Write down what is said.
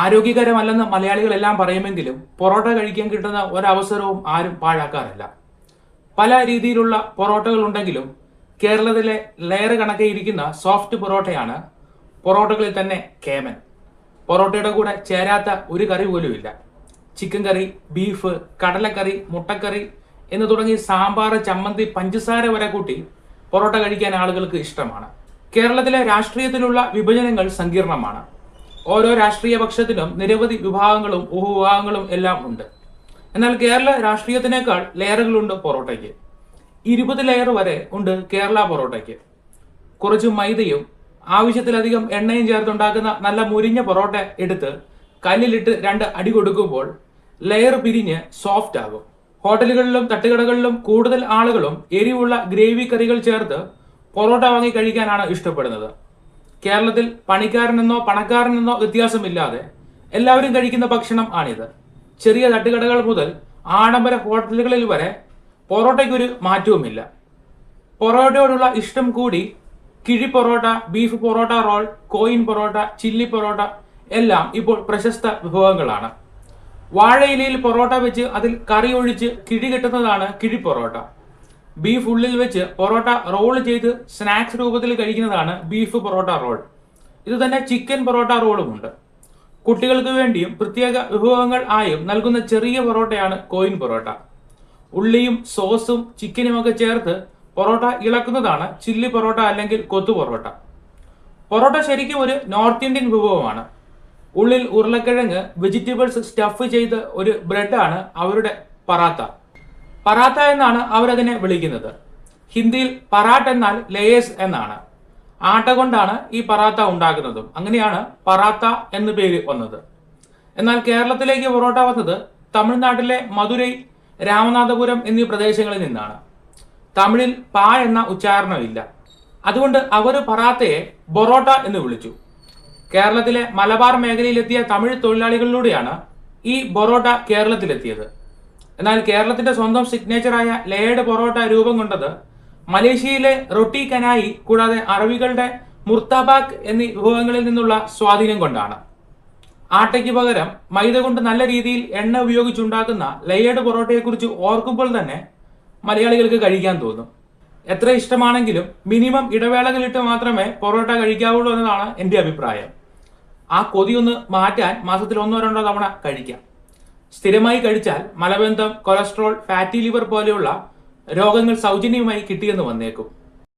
ആരോഗ്യകരമല്ലെന്ന് മലയാളികളെല്ലാം പറയുമെങ്കിലും പൊറോട്ട കഴിക്കാൻ കിട്ടുന്ന ഒരവസരവും ആരും പാഴാക്കാറില്ല. പല രീതിയിലുള്ള പൊറോട്ടകൾ ഉണ്ടെങ്കിലും കേരളത്തിലെ ലെയർ കണക്കെ ഇരിക്കുന്ന സോഫ്റ്റ് പൊറോട്ടയാണ് പൊറോട്ടകളിൽ തന്നെ കേമൻ. പൊറോട്ടയുടെ കൂടെ ചേരാത്ത ഒരു കറി പോലും ഇല്ല. ചിക്കൻ കറി ബീഫ് കടലക്കറി മുട്ടക്കറി എന്ന് തുടങ്ങി സാമ്പാർ ചമ്മന്തി പഞ്ചസാര വരെ കൂട്ടി പൊറോട്ട കഴിക്കാൻ ആളുകൾക്ക് ഇഷ്ടമാണ്. കേരളത്തിലെ രാഷ്ട്രീയത്തിലുള്ള വിഭജനങ്ങൾ സങ്കീർണമാണ്. ഓരോ രാഷ്ട്രീയ പക്ഷത്തിനും നിരവധി വിഭാഗങ്ങളും ഉപവിഭാഗങ്ങളും എല്ലാം ഉണ്ട്. എന്നാൽ കേരള രാഷ്ട്രീയത്തിനേക്കാൾ ലെയറുകളുണ്ട് പൊറോട്ടയ്ക്ക്. ഇരുപത് ലെയർ വരെ ഉണ്ട് കേരള പൊറോട്ടയ്ക്ക്. കുറച്ച് മൈദയും ആവശ്യത്തിലധികം എണ്ണയും ചേർത്തുണ്ടാക്കുന്ന നല്ല മുരിഞ്ഞ പൊറോട്ട എടുത്ത് കല്ലിലിട്ട് രണ്ട് അടി കൊടുക്കുമ്പോൾ ലെയർ പിരിഞ്ഞ് സോഫ്റ്റ് ആകും. ഹോട്ടലുകളിലും തട്ടുകടകളിലും കൂടുതൽ ആളുകളും എരിവുള്ള ഗ്രേവി കറികൾ ചേർത്ത് പൊറോട്ട വാങ്ങി കഴിക്കാനാണ് ഇഷ്ടപ്പെടുന്നത്. കേരളത്തിൽ പണിക്കാരനെന്നോ പണക്കാരനെന്നോ വ്യത്യാസമില്ലാതെ എല്ലാവരും കഴിക്കുന്ന ഭക്ഷണം ആണിത്. ചെറിയ തട്ടുകടകൾ മുതൽ ആഡംബര ഹോട്ടലുകളിൽ വരെ പൊറോട്ടയ്ക്കൊരു മാറ്റവുമില്ല. പൊറോട്ടയോടുള്ള ഇഷ്ടം കൂടി കിഴി parotta beef parotta roll coin parotta chilli parotta എല്ലാം ഇപ്പോൾ പ്രശസ്ത വിഭവങ്ങളാണ്. വാഴയിലയിൽ പൊറോട്ട വെച്ച് അതിൽ കറി ഒഴിച്ച് കിഴി കിട്ടുന്നതാണ് കിഴി പൊറോട്ട. ബീഫ് ഉള്ളിൽ വെച്ച് പൊറോട്ട റോൾ ചെയ്ത് സ്നാക്സ് രൂപത്തിൽ കഴിക്കുന്നതാണ് ബീഫ് പൊറോട്ട റോൾ ഇത് തന്നെ ചിക്കൻ പൊറോട്ട റോളും ഉണ്ട്. കുട്ടികൾക്ക് വേണ്ടിയും പ്രത്യേക വിഭവങ്ങൾ ആയും നൽകുന്ന ചെറിയ പൊറോട്ടയാണ് കോയിൻ പൊറോട്ട. ഉള്ളിയും സോസും ചിക്കനും ഒക്കെ ചേർത്ത് പൊറോട്ട ഇളക്കുന്നതാണ് ചില്ലി പൊറോട്ട അല്ലെങ്കിൽ കൊത്തു പൊറോട്ട. പൊറോട്ട ശരിക്കും ഒരു നോർത്ത് ഇന്ത്യൻ വിഭവമാണ്. ഉള്ളിൽ ഉരുളക്കിഴങ്ങ് വെജിറ്റബിൾസ് സ്റ്റഫ് ചെയ്ത ഒരു ബ്രെഡാണ് അവരുടെ പറാത്ത. പറാത്ത എന്നാണ് അവരതിനെ വിളിക്കുന്നത്. ഹിന്ദിയിൽ പറാട്ട് എന്നാൽ ലേയേഴ്സ് എന്നാണ്. ആട്ട കൊണ്ടാണ് ഈ പറാത്ത ഉണ്ടാക്കുന്നതും അങ്ങനെയാണ് പറാത്ത എന്ന് പേര് വന്നത്. എന്നാൽ കേരളത്തിലേക്ക് പൊറോട്ട വന്നത് തമിഴ്നാട്ടിലെ മധുരൈ രാമനാഥപുരം എന്നീ പ്രദേശങ്ങളിൽ നിന്നാണ്. തമിഴിൽ പാ എന്ന ഉച്ചാരണമില്ല. അതുകൊണ്ട് അവർ പറാത്തയെ ബൊറോട്ട എന്ന് വിളിച്ചു. കേരളത്തിലെ മലബാർ മേഖലയിലെത്തിയ തമിഴ് തൊഴിലാളികളിലൂടെയാണ് ഈ ബൊറോട്ട കേരളത്തിലെത്തിയത്. എന്നാൽ കേരളത്തിന്റെ സ്വന്തം സിഗ്നേച്ചറായ ലേഡ് പൊറോട്ട രൂപം കൊണ്ടത് മലേഷ്യയിലെ റൊട്ടി കനായി കൂടാതെ അറബികളുടെ മുർത്താബാക്ക് എന്നീ വിഭവങ്ങളിൽ നിന്നുള്ള സ്വാധീനം കൊണ്ടാണ്. ആട്ടയ്ക്ക് പകരം മൈദ കൊണ്ട് നല്ല രീതിയിൽ എണ്ണ ഉപയോഗിച്ചുണ്ടാക്കുന്ന ലേയേഡ് പൊറോട്ടയെക്കുറിച്ച് ഓർക്കുമ്പോൾ തന്നെ മലയാളികൾക്ക് കഴിക്കാൻ തോന്നും. എത്ര ഇഷ്ടമാണെങ്കിലും മിനിമം ഇടവേളകളിട്ട് മാത്രമേ പൊറോട്ട കഴിക്കാവുള്ളൂ എന്നതാണ് എന്റെ അഭിപ്രായം. ആ കൊതി ഒന്ന് മാറ്റാൻ മാസത്തിൽ ഒന്നോ രണ്ടോ തവണ കഴിക്കാം. സ്ഥിരമായി കഴിച്ചാൽ മലബന്ധം കൊളസ്ട്രോൾ ഫാറ്റി ലിവർ പോലെയുള്ള രോഗങ്ങൾ സൗജന്യമായി കിട്ടിയെന്ന് വന്നേക്കും.